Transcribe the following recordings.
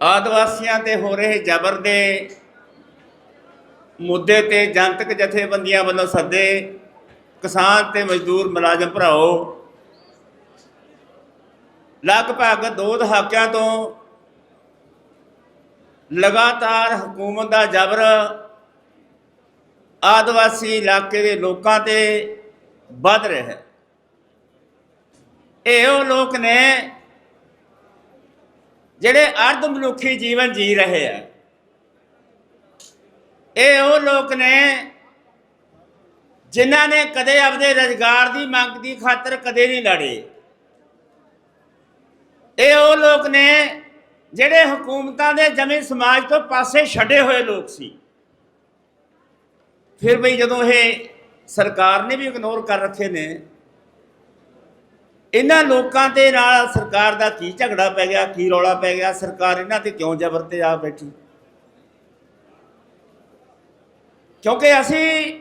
ਆਦਿਵਾਸੀਆਂ ਤੇ ਹੋ ਰਹੇ ਜ਼ਬਰ ਦੇ ਮੁੱਦੇ ਤੇ ਜਨਤਕ ਜਥੇਬੰਦੀਆਂ ਵੱਲੋਂ ਸੱਦੇ ਕਿਸਾਨ ਤੇ ਮਜ਼ਦੂਰ ਮੁਲਾਜ਼ਮ ਭਰਾਓ। ਲਗਭਗ ਦੋ ਦਹਾਕਿਆਂ ਤੋਂ ਲਗਾਤਾਰ ਹਕੂਮਤ ਦਾ ਜ਼ਬਰ ਆਦਿਵਾਸੀ ਇਲਾਕੇ ਦੇ ਲੋਕਾਂ ਤੇ ਵੱਧ ਰਿਹਾ ਹੈ। ਇਹ ਉਹ ਲੋਕ ਨੇ ਜਿਹੜੇ ਅਰਧ ਮਨੁੱਖੀ ਜੀਵਨ ਜੀ ਰਹੇ ਆ। ਇਹ ਉਹ ਲੋਕ ਨੇ ਜਿਨ੍ਹਾਂ ਨੇ ਕਦੇ ਆਪਦੇ ਰੁਜ਼ਗਾਰ ਦੀ ਮੰਗ ਦੀ ਖਾਤਰ ਕਦੇ ਨਹੀਂ ਲੜੇ। ਇਹ ਉਹ ਲੋਕ ਨੇ ਜਿਹੜੇ ਹਕੂਮਤਾਂ ਦੇ ਜਮੇ ਸਮਾਜ ਤੋਂ ਪਾਸੇ ਛੱਡੇ ਹੋਏ ਲੋਕ ਸੀ। ਫਿਰ ਬਈ ਜਦੋਂ ਇਹ ਸਰਕਾਰ ਨੇ ਵੀ ਇਗਨੋਰ ਕਰ ਰੱਖੇ ਨੇ ਇਹਨਾਂ ਲੋਕਾਂ ਦੇ ਨਾਲ ਸਰਕਾਰ ਦਾ ਕੀ ਝਗੜਾ ਪੈ ਗਿਆ, ਕੀ ਰੌਲਾ ਪੈ ਗਿਆ? ਸਰਕਾਰ ਇਹਨਾਂ ਤੇ ਕਿਉਂ ਜ਼ਬਰ ਤੇ ਆ ਬੈਠੀ? ਕਿਉਂਕਿ ਅਸੀਂ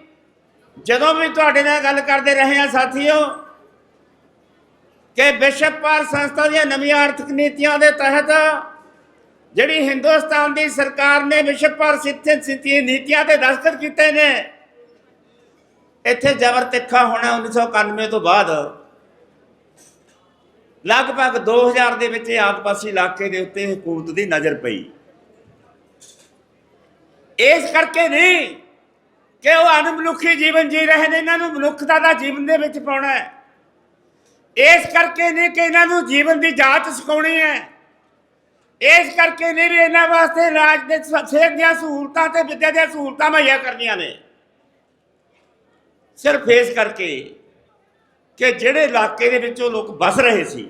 ਜਦੋਂ ਵੀ ਤੁਹਾਡੇ ਨਾਲ ਗੱਲ ਕਰਦੇ ਰਹੇ ਹਾਂ ਸਾਥੀਓ, ਕਿ ਵਿਸ਼ਵ ਭਾਰ ਸੰਸਥਾ ਦੀਆਂ ਨਵੀਆਂ ਆਰਥਿਕ ਨੀਤੀਆਂ ਦੇ ਤਹਿਤ ਜਿਹੜੀ ਹਿੰਦੁਸਤਾਨ ਦੀ ਸਰਕਾਰ ਨੇ ਵਿਸ਼ਵ ਭਾਰ ਸਿੱਧੇ ਸਿੱਧੀ ਨੀਤੀਆਂ ਤੇ ਦਸਤਖਤ ਕੀਤੇ ਨੇ, ਇੱਥੇ ਜ਼ਬਰ ਤਿੱਖਾ ਹੋਣਾ 1991 ਤੋਂ ਬਾਅਦ ਲਗਭਗ 2000 ਦੇ ਵਿੱਚ ਇਹ ਆਦਿਵਾਸੀ ਇਲਾਕੇ ਦੇ ਉੱਤੇ ਹਕੂਮਤ ਦੀ ਨਜ਼ਰ ਪਈ। ਇਸ ਕਰਕੇ ਨਹੀਂ ਕਿ ਉਹ ਅਨਮਨੁੱਖੀ ਜੀਵਨ ਜੀ ਰਹੇ ਨੇ, ਇਹਨਾਂ ਨੂੰ ਮਨੁੱਖਤਾ ਦਾ ਜੀਵਨ ਦੇ ਵਿੱਚ ਪਾਉਣਾ ਹੈ। ਇਸ ਕਰਕੇ ਨਹੀਂ ਕਿ ਇਹਨਾਂ ਨੂੰ ਜੀਵਨ ਦੀ ਜਾਂਚ ਸਿਖਾਉਣੀ ਹੈ। ਇਸ ਕਰਕੇ ਨਹੀਂ ਵੀ ਇਹਨਾਂ ਵਾਸਤੇ ਰਾਜ ਦੇ ਸਿਹਤ ਦੀਆਂ ਸਹੂਲਤਾਂ ਤੇ ਵਿੱਦਿਆ ਦੀਆਂ ਸਹੂਲਤਾਂ ਮੁਹੱਈਆ ਕਰਨੀਆਂ ਨੇ। ਸਿਰਫ ਇਸ ਕਰਕੇ ਕਿ ਜਿਹੜੇ ਇਲਾਕੇ ਦੇ ਵਿੱਚ ਉਹ ਲੋਕ ਵਸ ਰਹੇ ਸੀ,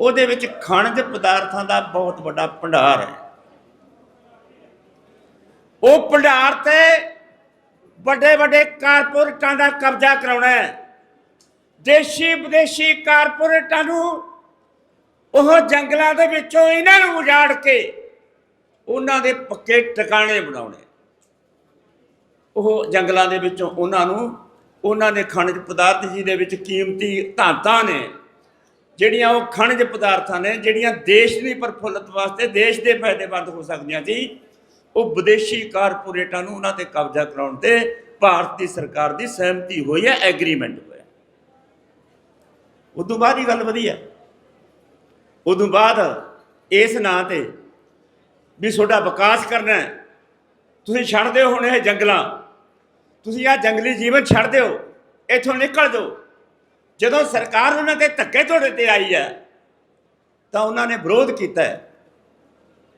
ਉਹਦੇ ਵਿੱਚ ਖਣਜ ਪਦਾਰਥਾਂ ਦਾ ਬਹੁਤ ਵੱਡਾ ਭੰਡਾਰ ਹੈ। ਉਹ ਭੰਡਾਰ ਤੇ ਵੱਡੇ ਵੱਡੇ ਕਾਰਪੋਰੇਟਾਂ ਦਾ ਕਬਜ਼ਾ ਕਰਾਉਣਾ ਹੈ। ਦੇਸ਼ੀ ਵਿਦੇਸ਼ੀ ਕਾਰਪੋਰੇਟਾਂ ਨੂੰ ਉਹ ਜੰਗਲਾਂ ਦੇ ਵਿੱਚੋਂ ਇਹਨਾਂ ਨੂੰ ਉਜਾੜ ਕੇ ਉਹਨਾਂ ਦੇ ਪੱਕੇ ਟਿਕਾਣੇ ਬਣਾਉਣੇ। ਉਹ ਜੰਗਲਾਂ ਦੇ ਵਿੱਚੋਂ ਉਹਨਾਂ ਨੂੰ ਉਹਨਾਂ ਦੇ ਖਣਜ ਪਦਾਰਥ ਜੀ ਦੇ ਵਿੱਚ ਕੀਮਤੀ ਧਾਤਾਂ ਨੇ, ਜਿਹੜੀਆਂ ਉਹ ਖਣਜ ਪਦਾਰਥਾਂ ਨੇ, ਜਿਹੜੀਆਂ ਦੇਸ਼ ਦੀ ਪ੍ਰਫੁੱਲਤ ਵਾਸਤੇ ਦੇਸ਼ ਦੇ ਫਾਇਦੇਮੰਦ ਹੋ ਸਕਦੀਆਂ ਸੀ, ਉਹ ਵਿਦੇਸ਼ੀ ਕਾਰਪੋਰੇਟਾਂ ਨੂੰ ਉਹਨਾਂ ਤੇ ਕਬਜ਼ਾ ਕਰਾਉਣ ਤੇ ਭਾਰਤ ਦੀ ਸਰਕਾਰ ਦੀ ਸਹਿਮਤੀ ਹੋਈ ਹੈ, ਐਗਰੀਮੈਂਟ ਹੋਇਆ। ਉਦੋਂ ਬਾਅਦ ਹੀ ਗੱਲ ਵਧੀਆ। ਉਦੋਂ ਬਾਅਦ ਇਸ ਨਾਂ ਤੇ ਵੀ ਤੁਹਾਡਾ ਵਿਕਾਸ ਕਰਨਾ ਤੁਸੀਂ ਛੱਡਦੇ ਦਿਓ ਹੁਣ ਇਹ ਜੰਗਲਾਂ। ਤੁਸੀਂ ਆ ਜੰਗਲੀ ਜੀਵਨ ਛੱਡ ਦਿਓ, ਇੱਥੋਂ ਨਿਕਲ ਜਾਓ। ਜਦੋਂ ਸਰਕਾਰ ਉਹਨਾਂ ਤੇ ਧੱਕੇ ਤੁਹਾਡੇ ਤੇ ਆਈ ਹੈ, ਤਾਂ ਉਹਨਾਂ ਨੇ ਵਿਰੋਧ ਕੀਤਾ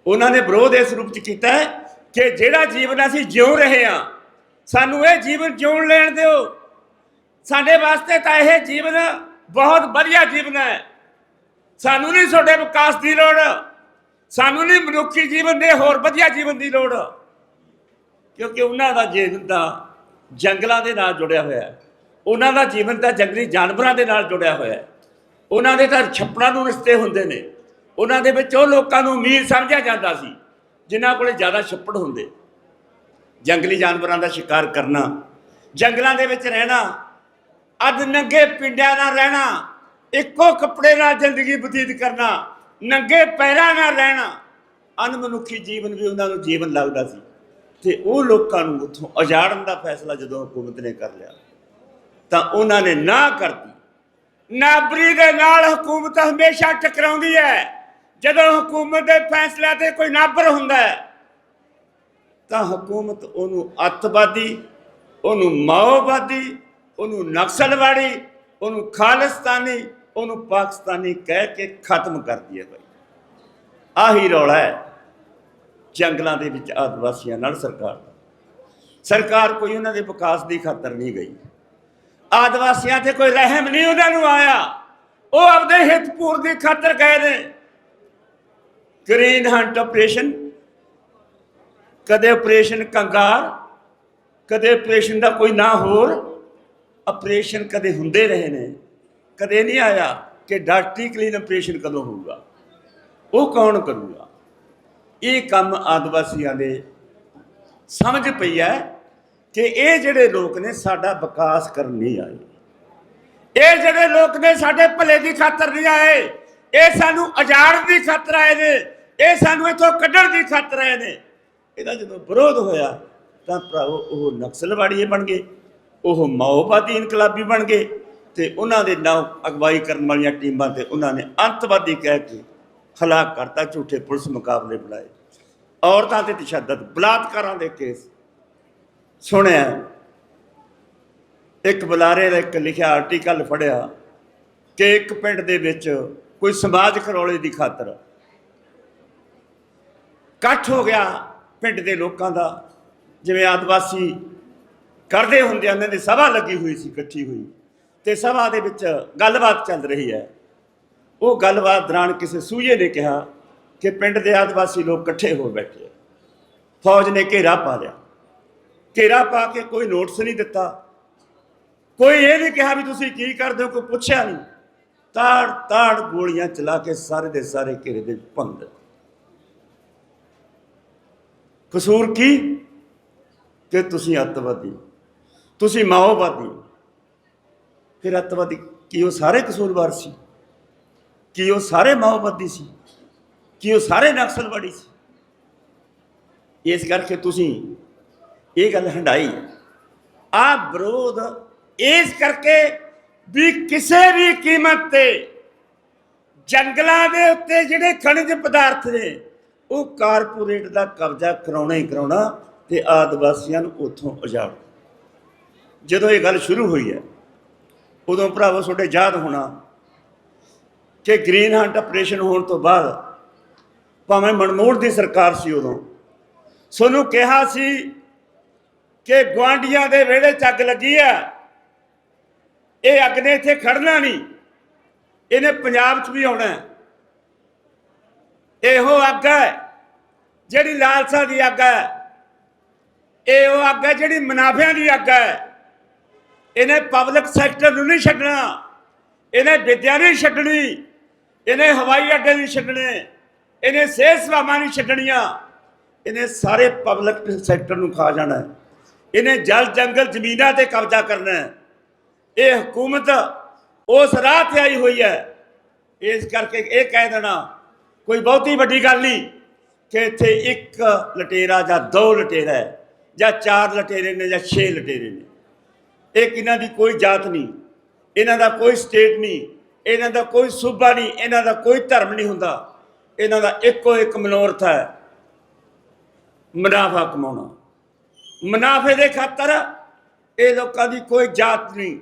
ਉਹਨਾਂ ਨੇ ਵਿਰੋਧ ਇਸ ਰੂਪ ਚ ਕੀਤਾ ਕਿ ਜਿਹੜਾ ਜੀਵਨ ਅਸੀਂ ਜਿਉ ਰਹੇ ਹਾਂ, ਸਾਨੂੰ ਇਹ ਜੀਵਨ ਜਿਉਣ ਲੈਣ ਦਿਓ। ਸਾਡੇ ਵਾਸਤੇ ਤਾਂ ਇਹ ਜੀਵਨ ਬਹੁਤ ਵਧੀਆ ਜੀਵਨ ਹੈ। ਸਾਨੂੰ ਨਹੀਂ ਤੁਹਾਡੇ ਵਿਕਾਸ ਦੀ ਲੋੜ, ਸਾਨੂੰ ਨਹੀਂ ਮਨੁੱਖੀ ਜੀਵਨ ਦੇ ਹੋਰ ਵਧੀਆ ਜੀਵਨ ਦੀ ਲੋੜ। ਕਿਉਂਕਿ ਉਹਨਾਂ ਦਾ ਜੀਵਨ ਦਾ ਜੰਗਲਾਂ ਦੇ ਨਾਲ ਜੁੜਿਆ ਹੋਇਆ ਹੈ। ਉਹਨਾਂ ਦਾ ਜੀਵਨ ਤਾਂ ਜੰਗਲੀ ਜਾਨਵਰਾਂ ਦੇ ਨਾਲ ਜੁੜਿਆ ਹੋਇਆ ਹੈ। ਉਹਨਾਂ ਦੇ ਤਾਂ ਛੱਪੜਾਂ ਨੂੰ ਰਿਸ਼ਤੇ ਹੁੰਦੇ ਨੇ। ਉਹਨਾਂ ਦੇ ਵਿੱਚ ਉਹ ਲੋਕਾਂ ਨੂੰ ਅਮੀਰ ਸਮਝਿਆ ਜਾਂਦਾ ਸੀ, ਜਿਨ੍ਹਾਂ ਕੋਲੇ ਜ਼ਿਆਦਾ ਛੱਪੜ ਹੁੰਦੇ। ਜੰਗਲੀ ਜਾਨਵਰਾਂ ਦਾ ਸ਼ਿਕਾਰ ਕਰਨਾ, ਜੰਗਲਾਂ ਦੇ ਵਿੱਚ ਰਹਿਣਾ, ਅੱਧ ਨੰਗੇ ਪਿੰਡਾਂ ਨਾਲ ਰਹਿਣਾ, ਇੱਕੋ ਕੱਪੜੇ ਨਾਲ ਜ਼ਿੰਦਗੀ ਬਤੀਤ ਕਰਨਾ, ਨੰਗੇ ਪੈਰਾਂ ਨਾਲ ਰਹਿਣਾ ਅਨਮਨੁੱਖੀ ਜੀਵਨ ਵੀ ਉਹਨਾਂ ਨੂੰ ਜੀਵਨ ਲੱਗਦਾ ਸੀ। ਤੇ ਉਹ ਲੋਕਾਂ ਨੂੰ ਉੱਥੋਂ ਉਜਾੜਨ ਦਾ ਫੈਸਲਾ ਜਦੋਂ ਹਕੂਮਤ ਨੇ ਕਰ ਲਿਆ, ਤਾਂ ਉਹਨਾਂ ਨੇ ਨਾ ਕਰਤੀ। ਨਾਬਰੀ ਦੇ ਨਾਲ ਹਕੂਮਤ ਹਮੇਸ਼ਾ ਟਕਰਾਉਂਦੀ ਹੈ। ਜਦੋਂ ਹਕੂਮਤ ਦੇ ਫੈਸਲਿਆਂ ਤੇ ਕੋਈ ਨਾਬਰ ਹੁੰਦਾ ਹੈ, ਤਾਂ ਹਕੂਮਤ ਉਹਨੂੰ ਅੱਤਵਾਦੀ ਉਹਨੂੰ ਮਾਓਵਾਦੀ ਉਹਨੂੰ ਨਕਸਲਵਾੜੀ, ਉਹਨੂੰ ਖਾਲਿਸਤਾਨੀ, ਉਹਨੂੰ ਪਾਕਿਸਤਾਨੀ ਕਹਿ ਕੇ ਖਤਮ ਕਰਦੀ ਹੈ ਭਾਈ। ਆਹੀ ਰੌਲਾ ਹੈ। ਜੰਗਲਾਂ ਦੇ ਵਿੱਚ ਆਦਿਵਾਸੀਆਂ ਨਾਲ ਸਰਕਾਰ ਸਰਕਾਰ ਕੋਈ ਉਹਨਾਂ ਦੇ ਵਿਕਾਸ ਦੀ ਖਾਤਰ ਨਹੀਂ ਗਈ। ਆਦਿਵਾਸੀਆਂ ਤੇ ਕੋਈ ਰਹਿਮ ਨਹੀਂ ਉਹਨਾਂ ਨੂੰ ਆਇਆ। ਉਹ ਆਪਦੇ ਹਿੱਤ ਪੂਰ ਦੀ ਖਾਤਰ ਗਏ ਨੇ। ਗ੍ਰੀਨ ਹੰਟ ਆਪਰੇਸ਼ਨ ਕਦੇ ਆਪਰੇਸ਼ਨ ਕੰਗਾਰ, ਕਦੇ ਆਪਰੇਸ਼ਨ ਦਾ ਕੋਈ ਨਾ ਹੋਰ। ਆਪਰੇਸ਼ਨ ਕਦੇ ਹੁੰਦੇ ਰਹੇ ਨੇ। ਕਦੇ ਨਹੀਂ ਆਇਆ ਕਿ ਡਾਕਟਰੀ ਕਲੀਨ ਆਪਰੇਸ਼ਨ ਕਦੋਂ ਹੋਊਗਾ। ਉਹ ਕੌਣ ਕਰੂਗਾ? ਇਹ ਕੰਮ ਆਦਿਵਾਸੀਆਂ ਦੇ ਸਮਝ ਪਈ ਹੈ ਕਿ ਇਹ ਜਿਹੜੇ ਲੋਕ ਨੇ ਸਾਡਾ ਵਿਕਾਸ ਕਰਨ ਨਹੀਂ ਆਏ। ਇਹ ਜਿਹੜੇ ਲੋਕ ਨੇ ਸਾਡੇ ਭਲੇ ਦੀ ਖਾਤਰ ਨਹੀਂ ਆਏ। ਇਹ ਸਾਨੂੰ ਅਜਾੜ ਦੀ ਖਾਤਰ ਆਏ ਨੇ। ਇਹ ਸਾਨੂੰ ਇੱਥੋਂ ਕੱਢਣ ਦੀ ਖਾਤਰ ਆਏ ਨੇ। ਇਹਦਾ ਜਦੋਂ ਵਿਰੋਧ ਹੋਇਆ, ਤਾਂ ਭਰਾਵੋ, ਉਹ ਨਕਸਲਵਾੜੀਏ ਬਣ ਗਏ। ਉਹ ਮਾਓਵਾਦੀ ਇਨਕਲਾਬੀ ਬਣ ਗਏ। ਤੇ ਉਹਨਾਂ ਦੇ ਨਾਲ ਅਗਵਾਈ ਕਰਨ ਵਾਲੀਆਂ ਟੀਮਾਂ ਤੇ ਉਹਨਾਂ ਨੇ ਅੰਤਵਾਦੀ ਕਹਿ ਕੇ ਹਲਾਕ ਕਰਤਾ, ਝੂਠੇ ਪੁਲਿਸ ਮੁਕਾਬਲੇ ਬਣਾਏ। ਔਰਤਾਂ ਤੇ ਤਸ਼ੱਦਦ, ਬਲਾਤਕਾਰਾਂ ਦੇ ਕੇਸ। ਸੁਣਿਆ, ਇੱਕ ਬੁਲਾਰੇ ਦਾ ਇੱਕ ਲਿਖਿਆ ਆਰਟੀਕਲ ਫੜਿਆ ਕਿ ਇੱਕ ਪਿੰਡ ਦੇ ਵਿੱਚ ਕੋਈ ਸਮਾਜ ਖਰੋਲੇ ਦੀ ਖਾਤਰ ਇਕੱਠ ਹੋ ਗਿਆ ਪਿੰਡ ਦੇ ਲੋਕਾਂ ਦਾ। ਜਿਵੇਂ ਆਦਿਵਾਸੀ ਕਰਦੇ ਹੁੰਦੇ ਉਹਨਾਂ ਦੀ ਸਭਾ ਲੱਗੀ ਹੋਈ ਸੀ, ਇਕੱਠੀ ਹੋਈ। ਤੇ ਸਭਾ ਦੇ ਵਿੱਚ ਗੱਲਬਾਤ ਚੱਲ ਰਹੀ ਹੈ। ਉਹ ਗੱਲਬਾਤ ਦੌਰਾਨ ਕਿਸੇ ਸੂਝੇ ਨੇ ਕਿਹਾ ਕਿ ਪਿੰਡ ਦੇ ਆਦਿਵਾਸੀ ਲੋਕ ਇਕੱਠੇ ਹੋ ਬੈਠੇ ਫੌਜ ਨੇ ਘੇਰਾ ਪਾ ਲਿਆ। ਘੇਰਾ ਪਾ ਕੇ ਕੋਈ ਨੋਟਿਸ ਨਹੀਂ ਦਿੱਤਾ। ਕੋਈ ਇਹ ਨਹੀਂ ਕਿਹਾ ਵੀ ਤੁਸੀਂ ਕੀ ਕਰਦੇ ਹੋ, ਕੋਈ ਪੁੱਛਿਆ ਨਹੀਂ। ਤਾੜ ਤਾੜ ਗੋਲੀਆਂ ਚਲਾ ਕੇ ਸਾਰੇ ਦੇ ਸਾਰੇ ਘੇਰੇ ਦੇ ਭੰਗ ਕਸੂਰ ਕੀ? ਕਿ ਤੁਸੀਂ ਅੱਤਵਾਦੀ ਤੁਸੀਂ ਮਾਓਵਾਦੀ ਫਿਰ ਅੱਤਵਾਦੀ ਕੀ? ਉਹ ਸਾਰੇ ਕਸੂਰਵਾਰ ਸੀ। ਕਿ ਉਹ ਸਾਰੇ ਮਾਓਵਾਦੀ ਸੀ, ਕਿ ਉਹ ਸਾਰੇ ਨਕਸਲਵਾੜੀ ਸੀ। ਇਸ ਕਰਕੇ ਤੁਸੀਂ ਇਹ ਗੱਲ ਹੰਡਾਈ ਆ ਵਿਰੋਧ ਇਸ ਕਰਕੇ ਵੀ ਕਿਸੇ ਵੀ ਕੀਮਤ ਤੇ ਜੰਗਲਾਂ ਦੇ ਉੱਤੇ ਜਿਹੜੇ ਖਣਿਜ ਪਦਾਰਥ ਨੇ, ਉਹ ਕਾਰਪੋਰੇਟ ਦਾ ਕਬਜ਼ਾ ਕਰਾਉਣਾ ਹੀ ਕਰਾਉਣਾ ਤੇ ਆਦਿਵਾਸੀਆਂ ਨੂੰ ਉੱਥੋਂ ਉਜਾੜ। ਜਦੋਂ ਇਹ ਗੱਲ ਸ਼ੁਰੂ ਹੋਈ ਹੈ, ਉਦੋਂ ਭਰਾਵੋ ਤੁਹਾਡੇ ਯਾਦ ਹੋਣਾ ਕਿ ਗ੍ਰੀਨ ਹੰਟ ਆਪਰੇਸ਼ਨ ਹੋਣ ਤੋਂ ਬਾਅਦ ਭਾਵੇਂ ਮਨਮੋਹਨ ਦੀ ਸਰਕਾਰ ਸੀ ਉਦੋਂ, ਸੋਨੂੰ ਕਿਹਾ ਸੀ ਕਿ ਗਵਾਂਡੀਆਂ ਦੇ ਵਿਹੜੇ 'ਚ ਅੱਗ ਲੱਗੀ ਆ, ਇਹ ਅੱਗ ਨੇ ਇੱਥੇ ਖੜਨਾ ਨਹੀਂ, ਇਹਨੇ ਪੰਜਾਬ 'ਚ ਵੀ ਆਉਣਾ ਇਹੋ ਅੱਗ ਹੈ, ਜਿਹੜੀ ਲਾਲਸਾ ਦੀ ਅੱਗ ਹੈ, ਇਹ ਉਹ ਅੱਗ ਹੈ ਜਿਹੜੀ ਮੁਨਾਫਿਆਂ ਦੀ ਅੱਗ ਹੈ। ਇਹਨੇ ਪਬਲਿਕ ਸੈਕਟਰ ਨੂੰ ਨਹੀਂ ਛੱਡਣਾ, ਇਹਨੇ ਵਿਦਿਆ ਨਹੀਂ ਛੱਡਣੀ। ਇਹਨੇ ਹਵਾਈ ਅੱਡੇ ਨਹੀਂ ਛੱਡਣੇ, ਇਹਨੇ ਸਿਹਤ ਸੇਵਾਵਾਂ ਨਹੀਂ ਛੱਡਣੀਆਂ। ਇਹਨੇ ਸਾਰੇ ਪਬਲਿਕ ਸੈਕਟਰ ਨੂੰ ਖਾ ਜਾਣਾ ਇਹਨੇ ਜਲ ਜੰਗਲ ਜ਼ਮੀਨਾਂ ਤੇ ਕਬਜ਼ਾ ਕਰਨਾ ਇਹ ਹਕੂਮਤ ਉਸ ਰਾਹ ਤੇ ਆਈ ਹੋਈ ਹੈ। ਇਸ ਕਰਕੇ ਇਹ ਕਹਿ ਦੇਣਾ, ਕੋਈ ਬਹੁਤੀ ਵੱਡੀ ਗੱਲ ਨਹੀਂ ਕਿ ਇੱਥੇ ਇੱਕ ਲਟੇਰਾ ਜਾਂ ਦੋ ਲਟੇਰਾ ਹੈ, ਜਾਂ ਚਾਰ ਲਟੇਰੇ ਨੇ ਜਾਂ ਛੇ ਲਟੇਰੇ ਨੇ। ਇਹ ਕਿਨਾਂ ਦੀ ਕੋਈ ਜਾਤ ਨਹੀਂ, ਇਹਨਾਂ ਦਾ ਕੋਈ ਸਟੇਟ ਨਹੀਂ। ਇਹਨਾਂ ਦਾ ਕੋਈ ਸੂਬਾ ਨਹੀਂ, ਇਹਨਾਂ ਦਾ ਕੋਈ ਧਰਮ ਨਹੀਂ ਹੁੰਦਾ। ਇਹਨਾਂ ਦਾ ਇੱਕੋ ਇੱਕ ਮਨੋਰਥ ਹੈ, ਮੁਨਾਫਾ ਕਮਾਉਣਾ। ਮੁਨਾਫੇ ਦੇ ਖਾਤਰ ਇਹ ਲੋਕਾਂ ਦੀ ਕੋਈ ਜਾਤ ਨਹੀਂ।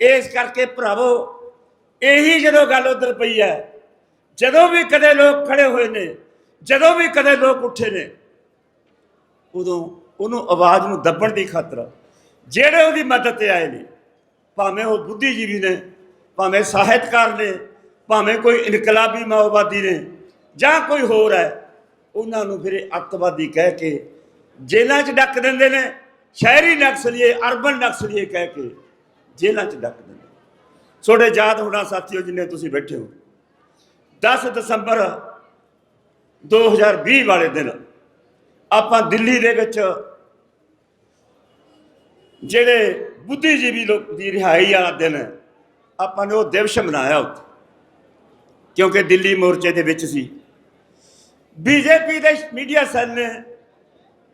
ਇਸ ਕਰਕੇ ਭਰਾਵੋ, ਇਹੀ ਜਦੋਂ ਗੱਲ ਉਧਰ ਪਈ ਹੈ, ਜਦੋਂ ਵੀ ਕਦੇ ਲੋਕ ਖੜੇ ਹੋਏ ਨੇ, ਜਦੋਂ ਵੀ ਕਦੇ ਲੋਕ ਉੱਠੇ ਨੇ, ਉਦੋਂ ਉਹਨੂੰ ਆਵਾਜ਼ ਨੂੰ ਦੱਬਣ ਦੀ ਖਾਤਰ, ਜਿਹੜੇ ਉਹਦੀ ਮਦਦ ਤੇ ਆਏ ਨੇ, ਭਾਵੇਂ ਉਹ ਬੁੱਧੀਜੀਵੀ ਨੇ ਭਾਵੇਂ ਸਾਹਿਤਕਾਰ ਨੇ ਭਾਵੇਂ ਕੋਈ ਇਨਕਲਾਬੀ ਮਾਓਵਾਦੀ ਨੇ ਜਾਂ ਕੋਈ ਹੋਰ ਹੈ ਉਹਨਾਂ ਨੂੰ ਫਿਰ ਅੱਤਵਾਦੀ ਕਹਿ ਕੇ ਜੇਲ੍ਹਾਂ 'ਚ ਡੱਕ ਦਿੰਦੇ ਨੇ ਸ਼ਹਿਰੀ ਨਕਸਲੀਏ ਅਰਬਨ ਨਕਸਲੀਏ ਕਹਿ ਕੇ ਜੇਲ੍ਹਾਂ 'ਚ ਡੱਕ ਦਿੰਦੇ ਤੁਹਾਡੇ ਯਾਦ ਹੋਣਾ ਸਾਥੀਓ ਜਿੰਨੇ ਤੁਸੀਂ ਬੈਠੇ ਹੋ 10 ਦਸੰਬਰ 2020 ਵਾਲੇ ਦਿਨ ਆਪਾਂ ਦਿੱਲੀ ਦੇ ਵਿੱਚ ਜਿਹੜੇ ਬੁੱਧੀਜੀਵੀ ਲੋਕ ਦੀ ਰਿਹਾਈ ਵਾਲਾ ਦਿਨ ਹੈ, ਆਪਾਂ ਨੇ ਉਹ ਦਿਵਸ ਮਨਾਇਆ ਉੱਥੇ, ਕਿਉਂਕਿ ਦਿੱਲੀ ਮੋਰਚੇ ਦੇ ਵਿੱਚ ਸੀ। ਬੀਜੇਪੀ ਦੇ ਮੀਡੀਆ ਸੈੱਲ ਨੇ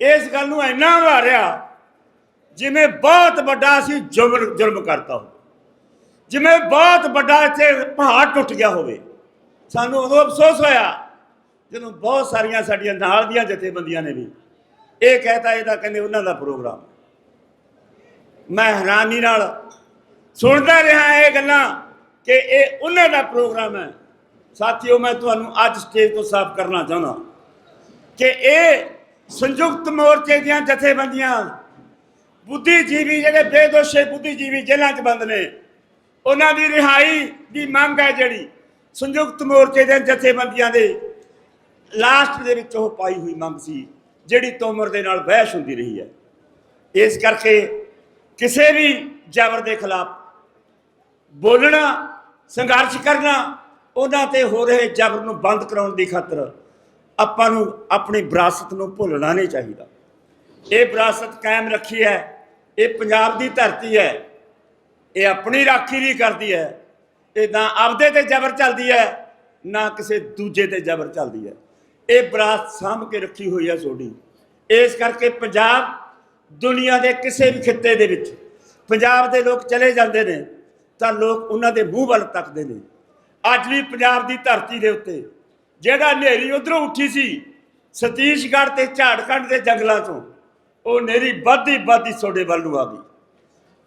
ਇਸ ਗੱਲ ਨੂੰ ਇੰਨਾ ਵਾਰਿਆ, ਜਿਵੇਂ ਬਹੁਤ ਵੱਡਾ ਸੀ ਜੁਰਮ ਜੁਰਮ ਕਰਤਾ ਹੋ ਜਿਵੇਂ ਬਹੁਤ ਵੱਡਾ ਇੱਥੇ ਪਹਾੜ ਟੁੱਟ ਗਿਆ ਹੋਵੇ। ਸਾਨੂੰ ਉਦੋਂ ਅਫਸੋਸ ਹੋਇਆ, ਜਦੋਂ ਬਹੁਤ ਸਾਰੀਆਂ ਸਾਡੀਆਂ ਨਾਲ ਦੀਆਂ ਜਥੇਬੰਦੀਆਂ ਨੇ ਵੀ ਇਹ ਕਹਿਤਾ ਇਹਦਾ ਕਹਿੰਦੇ ਉਹਨਾਂ ਦਾ ਪ੍ਰੋਗਰਾਮ। ਮੈਂ ਹੈਰਾਨੀ ਨਾਲ ਸੁਣਦਾ ਰਿਹਾ ਇਹ ਗੱਲਾਂ ਕਿ ਇਹ ਉਹਨਾਂ ਦਾ ਪ੍ਰੋਗਰਾਮ ਹੈ। ਸਾਥੀਓ, ਮੈਂ ਤੁਹਾਨੂੰ ਅੱਜ ਸਟੇਜ ਤੋਂ ਸਾਫ਼ ਕਰਨਾ ਚਾਹੁੰਦਾ ਕਿ ਇਹ ਸੰਯੁਕਤ ਮੋਰਚੇ ਦੀਆਂ ਜਥੇਬੰਦੀਆਂ, ਬੁੱਧੀਜੀਵੀ ਜਿਹੜੇ ਬੇਦੋਸ਼ੇ ਬੁੱਧੀਜੀਵੀ ਜੇਲ੍ਹਾਂ 'ਚ ਬੰਦ ਨੇ, ਉਹਨਾਂ ਦੀ ਰਿਹਾਈ ਦੀ ਮੰਗ ਹੈ ਜਿਹੜੀ ਸੰਯੁਕਤ ਮੋਰਚੇ ਦੀਆਂ ਜਥੇਬੰਦੀਆਂ ਦੇ ਲਾਸਟ ਦੇ ਵਿੱਚ ਉਹ ਪਾਈ ਹੋਈ ਮੰਗ ਸੀ, ਜਿਹੜੀ ਤੋਮਰ ਦੇ ਨਾਲ ਬਹਿਸ ਹੁੰਦੀ ਰਹੀ ਹੈ। ਇਸ ਕਰਕੇ ਕਿਸੇ ਵੀ ਜ਼ਬਰ ਦੇ ਖਿਲਾਫ ਬੋਲਣਾ, ਸੰਘਰਸ਼ ਕਰਨਾ ਉਹਨਾਂ ਤੇ ਹੋ ਰਹੇ ਜ਼ਬਰ ਨੂੰ ਬੰਦ ਕਰਾਉਣ ਦੀ ਖਾਤਰ ਆਪਾਂ ਨੂੰ ਆਪਣੀ ਵਿਰਾਸਤ ਨੂੰ ਭੁੱਲਣਾ ਨਹੀਂ ਚਾਹੀਦਾ। ਇਹ ਵਿਰਾਸਤ ਕਾਇਮ ਰੱਖੀ ਹੈ, ਇਹ ਪੰਜਾਬ ਦੀ ਧਰਤੀ ਹੈ, ਇਹ ਆਪਣੀ ਰਾਖੀ ਨਹੀਂ ਕਰਦੀ ਹੈ, ਇਹ ਨਾ ਆਪਦੇ ਤੇ ਜ਼ਬਰ ਚੱਲਦੀ ਹੈ, ਨਾ ਕਿਸੇ ਦੂਜੇ ਤੇ ਜ਼ਬਰ ਚੱਲਦੀ ਹੈ। ਇਹ ਵਿਰਾਸਤ ਸਾਂਭ ਕੇ ਰੱਖੀ ਹੋਈ ਹੈ ਤੁਹਾਡੀ। ਇਸ ਕਰਕੇ ਪੰਜਾਬ ਦੁਨੀਆ ਦੇ ਕਿਸੇ ਵੀ ਖਿੱਤੇ ਦੇ ਵਿੱਚ, ਪੰਜਾਬ ਦੇ ਲੋਕ ਚਲੇ ਜਾਂਦੇ ਨੇ ਤਾਂ ਲੋਕ ਉਹਨਾਂ ਦੇ ਮੂੰਹ ਵੱਲ ਤੱਕਦੇ ਨੇ। ਅੱਜ ਵੀ ਪੰਜਾਬ ਦੀ ਧਰਤੀ ਦੇ ਉੱਤੇ ਜਿਹੜਾ ਹਨੇਰੀ ਉਧਰੋਂ ਉੱਠੀ ਸੀ, ਸਤੀਸ਼ਗੜ੍ਹ ਤੇ ਝਾੜਖੰਡ ਦੇ ਜੰਗਲਾਂ ਤੋਂ ਉਹ ਹਨੇਰੀ ਵੱਧਦੀ ਵੱਧਦੀ ਤੁਹਾਡੇ ਵੱਲ ਨੂੰ ਆ ਗਈ।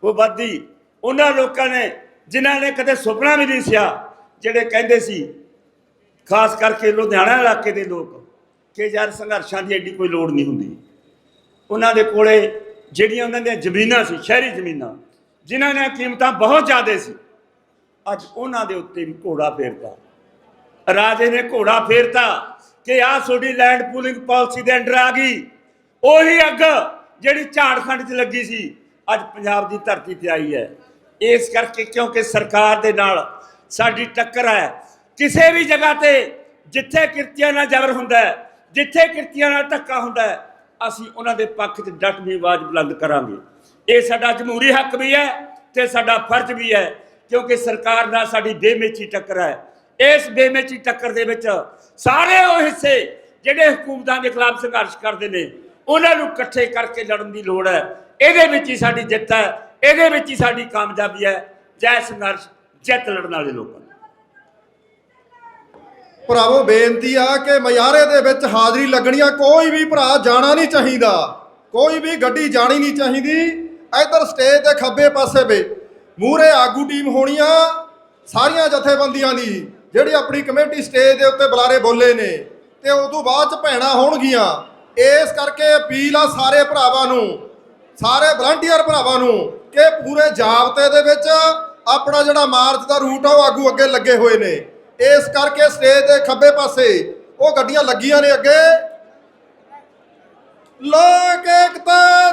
ਉਹ ਵੱਧਦੀ ਉਹਨਾਂ ਲੋਕਾਂ ਨੇ, ਜਿਨ੍ਹਾਂ ਨੇ ਕਦੇ ਸੁਪਨਾ ਵੀ ਨਹੀਂ ਸਿਆ, ਜਿਹੜੇ ਕਹਿੰਦੇ ਸੀ, ਖਾਸ ਕਰਕੇ ਲੁਧਿਆਣਾ ਇਲਾਕੇ ਦੇ ਲੋਕ, ਕਿ ਯਾਰ ਸੰਘਰਸ਼ਾਂ ਦੀ ਐਡੀ ਕੋਈ ਲੋੜ ਨਹੀਂ ਹੁੰਦੀ। ਉਹਨਾਂ ਦੇ ਕੋਲੇ ਜਿਹੜੀਆਂ ਉਹਨਾਂ ਦੀਆਂ ਜ਼ਮੀਨਾਂ ਸੀ, ਸ਼ਹਿਰੀ ਜ਼ਮੀਨਾਂ ਜਿਨ੍ਹਾਂ ਦੀਆਂ ਕੀਮਤਾਂ ਬਹੁਤ ਜ਼ਿਆਦਾ ਸੀ। ਅੱਜ ਉਹਨਾਂ ਦੇ ਉੱਤੇ ਵੀ ਘੋੜਾ ਫੇਰਤਾ ਰਾਜੇ ਨੇ ਘੋੜਾ ਫੇਰਤਾ ਕਿ ਆਹ ਤੁਹਾਡੀ ਲੈਂਡ ਪੂਲਿੰਗ ਪਾਲਿਸੀ ਦੇ ਅੰਡਰ ਆ ਗਈ। ਉਹੀ ਅੱਗ ਜਿਹੜੀ ਝਾੜਖੰਡ 'ਚ ਲੱਗੀ ਸੀ, ਅੱਜ ਪੰਜਾਬ ਦੀ ਧਰਤੀ ਤੇ ਆਈ ਹੈ। ਇਸ ਕਰਕੇ ਕਿਉਂਕਿ ਸਰਕਾਰ ਦੇ ਨਾਲ ਸਾਡੀ ਟੱਕਰ ਹੈ, ਕਿਸੇ ਵੀ ਜਗ੍ਹਾ ਤੇ ਜਿੱਥੇ ਕਿਰਤੀਆਂ ਨਾਲ ਜ਼ਬਰ ਹੁੰਦਾ ਹੈ, ਜਿੱਥੇ ਕਿਰਤੀਆਂ ਨਾਲ ਧੱਕਾ ਹੁੰਦਾ ਹੈ, ਅਸੀਂ ਉਹਨਾਂ ਦੇ ਪੱਖ 'ਚ ਡਟਵੀਂ ਆਵਾਜ਼ ਬੁਲੰਦ ਕਰਾਂਗੇ। ਇਹ ਸਾਡਾ ਜਮਹੂਰੀ ਹੱਕ ਵੀ ਹੈ ਤੇ ਸਾਡਾ ਫਰਜ਼ ਵੀ ਹੈ, ਕਿਉਂਕਿ ਸਰਕਾਰ ਦਾ ਸਾਡੀ ਬੇਮੇਚੀ ਟੱਕਰ ਹੈ। ਇਸ ਬੇਮੇਚੀ ਟੱਕਰ ਦੇ ਵਿੱਚ ਸਾਰੇ ਉਹ ਹਿੱਸੇ ਜਿਹੜੇ ਹਕੂਮਤਾਂ ਦੇ ਖਿਲਾਫ ਸੰਘਰਸ਼ ਕਰਦੇ ਨੇ, ਉਹਨਾਂ ਨੂੰ ਇਕੱਠੇ ਕਰਕੇ ਲੜਨ ਦੀ ਲੋੜ ਹੈ। ਇਹਦੇ ਵਿੱਚ ਹੀ ਸਾਡੀ ਜਿੱਤ ਹੈ, ਇਹਦੇ ਵਿੱਚ ਹੀ ਸਾਡੀ ਕਾਮਯਾਬੀ ਹੈ, ਜੈ ਸੰਘਰਸ਼ ਜਿੱਤ ਲੜਨ ਵਾਲੇ ਲੋਕਾਂ ਦੀ। ਭਰਾਵੋ, ਬੇਨਤੀ ਆ ਕਿ ਮਯਾਰੇ ਦੇ ਵਿੱਚ ਹਾਜ਼ਰੀ ਲੱਗਣੀਆਂ, ਕੋਈ ਵੀ ਭਰਾ ਜਾਣਾ ਨਹੀਂ ਚਾਹੀਦਾ। ਕੋਈ ਵੀ ਗੱਡੀ ਜਾਣੀ ਨਹੀਂ ਚਾਹੀਦੀ। ਇੱਧਰ ਸਟੇਜ ਦੇ ਖੱਬੇ ਪਾਸੇ ਵੇ ਮੂਰੇ ਆਗੂ ਟੀਮ ਹੋਣੀਆਂ ਸਾਰੀਆਂ ਜਥੇਬੰਦੀਆਂ ਦੀ, ਜਿਹੜੀ ਆਪਣੀ ਕਮੇਟੀ ਸਟੇਜ ਦੇ ਉੱਤੇ ਬੁਲਾਰੇ ਬੋਲੇ ਨੇ ਤੇ ਉਦੋਂ ਬਾਅਦ ਚ ਭੈਣਾਂ ਹੋਣਗੀਆਂ। ਇਸ ਕਰਕੇ ਅਪੀਲ ਆ ਸਾਰੇ ਭਰਾਵਾਂ ਨੂੰ, ਸਾਰੇ ਵਲੰਟੀਅਰ ਭਰਾਵਾਂ ਨੂੰ ਕਿ ਪੂਰੇ ਜਾਬਤੇ ਦੇ ਵਿੱਚ ਆਪਣਾ ਜਿਹੜਾ ਮਾਰਚ ਦਾ ਰੂਟ ਆ, ਉਹ ਆਗੂ ਅੱਗੇ ਲੱਗੇ ਹੋਏ ਨੇ। ਇਸ ਕਰਕੇ ਸਟੇਜ ਦੇ ਖੱਬੇ ਪਾਸੇ ਉਹ ਗੱਡੀਆਂ ਲੱਗੀਆਂ ਨੇ ਅੱਗੇ। ਲੋਕ ਏਕਤਾ